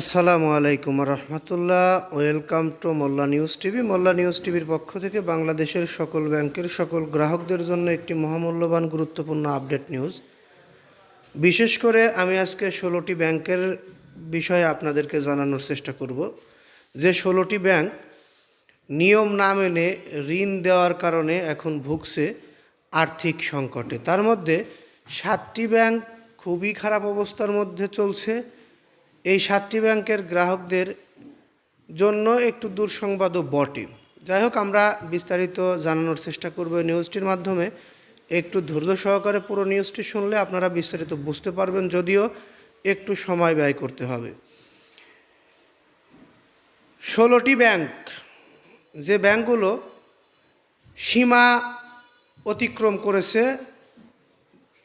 আসসালামু আলাইকুম রহমতুল্লাহ। Welcome to Molla news TV. Molla news টিভির পক্ষ থেকে বাংলাদেশের সকল ব্যাংকের সকল গ্রাহকদের জন্য একটি মহামূল্যবান গুরুত্বপূর্ণ আপডেট নিউজ। বিশেষ করে আমি আজকে ষোলোটি ব্যাংকের বিষয়ে আপনাদেরকে জানানোর চেষ্টা করব। যে ষোলোটি ব্যাংক নিয়ম না মেনে ঋণ দেওয়ার কারণে এখন ভুগছে আর্থিক সংকটে। তার মধ্যে সাতটি ব্যাংক খুবই খারাপ অবস্থার মধ্যে চলছে। এই সাতটি ব্যাংকের গ্রাহকদের জন্য একটু দুঃসংবাদও বটে। যাই হোক, আমরা বিস্তারিত জানানোর চেষ্টা করব এই নিউজটির মাধ্যমে। একটু ধৈর্য সহকারে পুরো নিউজটি শুনলে আপনারা বিস্তারিত বুঝতে পারবেন, যদিও একটু সময় ব্যয় করতে হবে। ষোলোটি ব্যাংক, যে ব্যাংকগুলো সীমা অতিক্রম করেছে,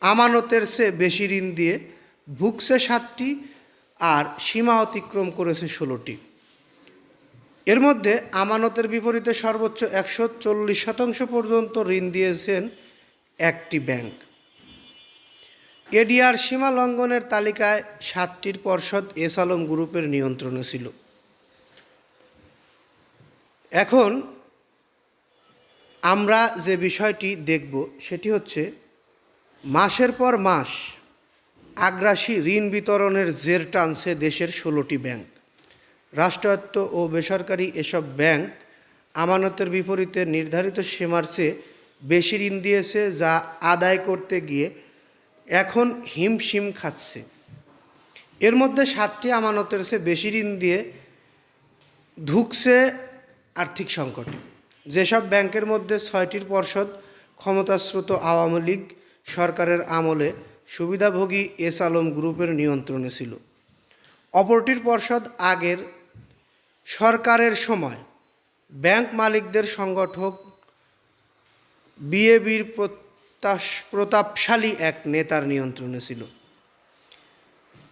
আমানতের চেয়ে বেশি ঋণ দিয়ে ভুগছে সাতটি আর সীমা অতিক্রম করেছে ষোলোটি। এর মধ্যে আমানতের বিপরীতে সর্বোচ্চ একশো চল্লিশ শতাংশ পর্যন্ত ঋণ দিয়েছেন একটি ব্যাংক। এডিআর সীমা লঙ্ঘনের তালিকায় সাতটির পর্ষদ এস আলম গ্রুপের নিয়ন্ত্রণে ছিল। এখন আমরা যে বিষয়টি দেখব সেটি হচ্ছে, মাসের পর মাস আগ্রাসী ঋণ বিতরণের জের টানছে দেশের ষোলোটি ব্যাংক। রাষ্ট্রায়ত্ত ও বেসরকারি এসব ব্যাংক আমানতের বিপরীতে নির্ধারিত সীমার চেয়ে বেশি ঋণ দিয়েছে, যা আদায় করতে গিয়ে এখন হিমশিম খাচ্ছে। এর মধ্যে সাতটি আমানতের চেয়ে বেশি ঋণ দিয়ে ঢুকছে আর্থিক সংকটে। যেসব ব্যাংকের মধ্যে ছয়টির পর্ষদ ক্ষমতাশ্রুত আওয়ামী লীগ সরকারের আমলে সুবিধাভোগী এস আলম গ্রুপের নিয়ন্ত্রণে ছিল। অপরটির পর্ষদ আগের সরকারের সময় ব্যাংক মালিকদের সংগঠক বিএবির প্রতাপশালী এক নেতার নিয়ন্ত্রণে ছিল।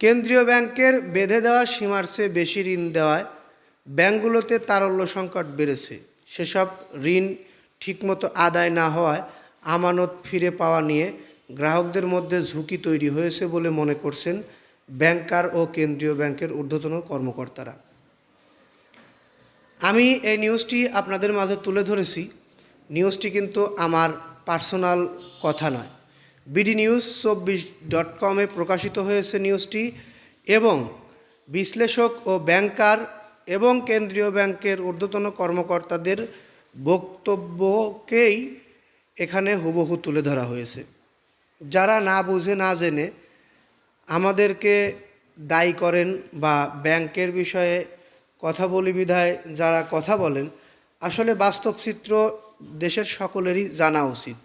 কেন্দ্রীয় ব্যাংকের বেঁধে দেওয়া সীমার চেয়ে বেশি ঋণ দেওয়ায় ব্যাংকগুলোতে তারল্য সংকট বেড়েছে। সেসব ঋণ ঠিকমতো আদায় না হওয়ায় আমানত ফিরে পাওয়া নিয়ে গ্রাহকদের মধ্যে ঝুঁকি তৈরি হয়েছে বলে মনে করছেন ব্যাংকার ও কেন্দ্রীয় ব্যাংকের ঊর্ধ্বতন কর্মকর্তারা। আমি এই নিউজটি আপনাদের মাঝে তুলে ধরেছি। নিউজটি কিন্তু আমার পার্সোনাল কথা নয়। বিডি নিউজ চব্বিশ ডট কমে প্রকাশিত হয়েছে নিউজটি এবং বিশ্লেষক ও ব্যাংকার এবং কেন্দ্রীয় ব্যাংকের ঊর্ধ্বতন কর্মকর্তাদের বক্তব্যকেই এখানে হুবহু তুলে ধরা হয়েছে। যারা না বুঝে, না জেনে আমাদেরকে দায়ী করেন বা ব্যাংকের বিষয়ে কথা বলি বিধায় যারা কথা বলেন, আসলে বাস্তব চিত্র দেশের সকলেরই জানা উচিত।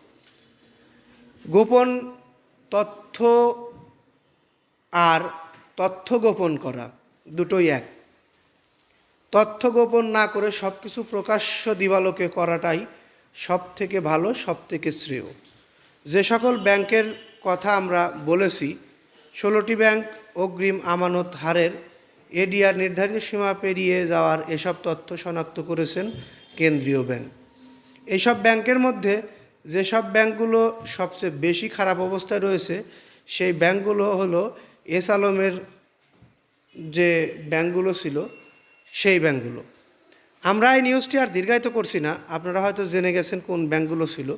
গোপন তথ্য আর তথ্য গোপন করা দুটোই এক। তথ্য গোপন না করে সব কিছু প্রকাশ্য দিবালোকে করাটাই সব থেকে ভালো সব থেকে শ্রেয়। যে সকল ব্যাংকের কথা আমরা বলেছি, ষোলোটি ব্যাংক অগ্রিম আমানত হারের এডিআর নির্ধারিত সীমা পেরিয়ে যাওয়ার এসব তথ্য শনাক্ত করেছেন কেন্দ্রীয় ব্যাংক। এইসব ব্যাংকের মধ্যে যেসব ব্যাংকগুলো সবচেয়ে বেশি খারাপ অবস্থায় রয়েছে, সেই ব্যাংকগুলো হলো এস আলমের যে ব্যাংকগুলো ছিল, সেই ব্যাংকগুলো। আমরা এই নিউজটি আর দীর্ঘায়িত করছি না, আপনারা হয়তো জেনে গেছেন কোন ব্যাংকগুলো ছিল।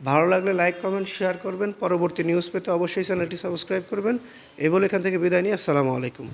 ভালো লাগলে লাইক, কমেন্ট, শেয়ার করবেন। পরবর্তী নিউজ পেতে অবশ্যই চ্যানেলটি সাবস্ক্রাইব করবেন। এই বলে এখান থেকে বিদায় নিয়ে আসসালামু আলাইকুম।